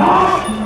あ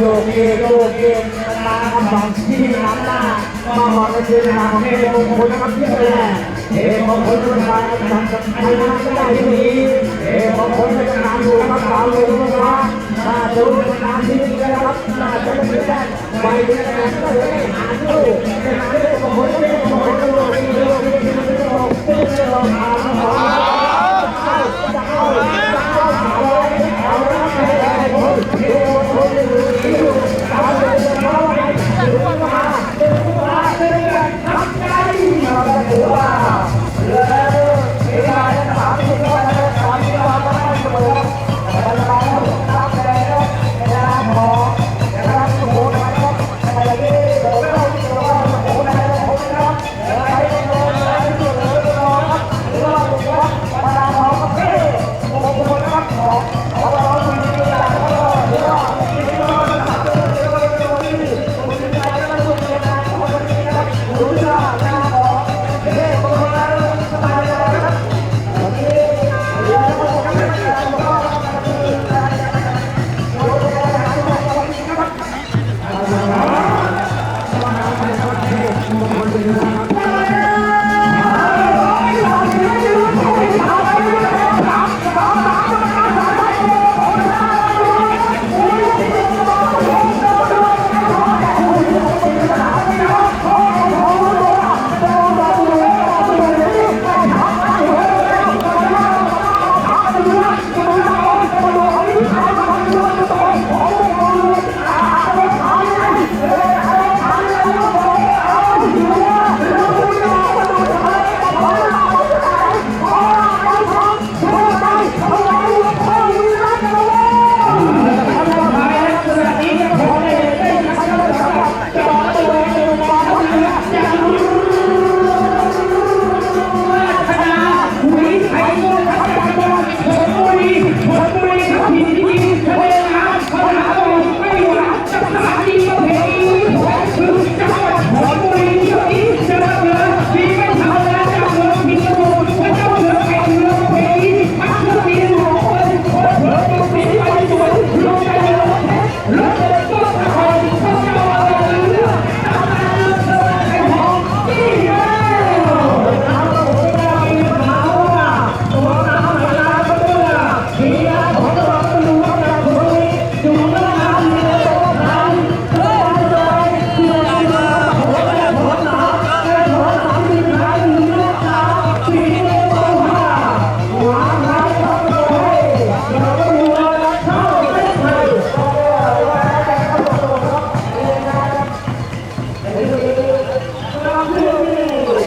โยกเยโยกเยมาทำบางที่น้ำหน้ามาหอดในเดือหาของเฮมงคลนะครับที่แรกเฮมงคลรุ่นมาทำกับไอ้น้ำได้ที่นี้เฮมงคลจะนำอยู่นะครับสาวเลยลูกค้ามาดูนำที่นี่นะครับมาจะไม่ได้ไปที่ไหนเลยหาดูจะหาดูมงคล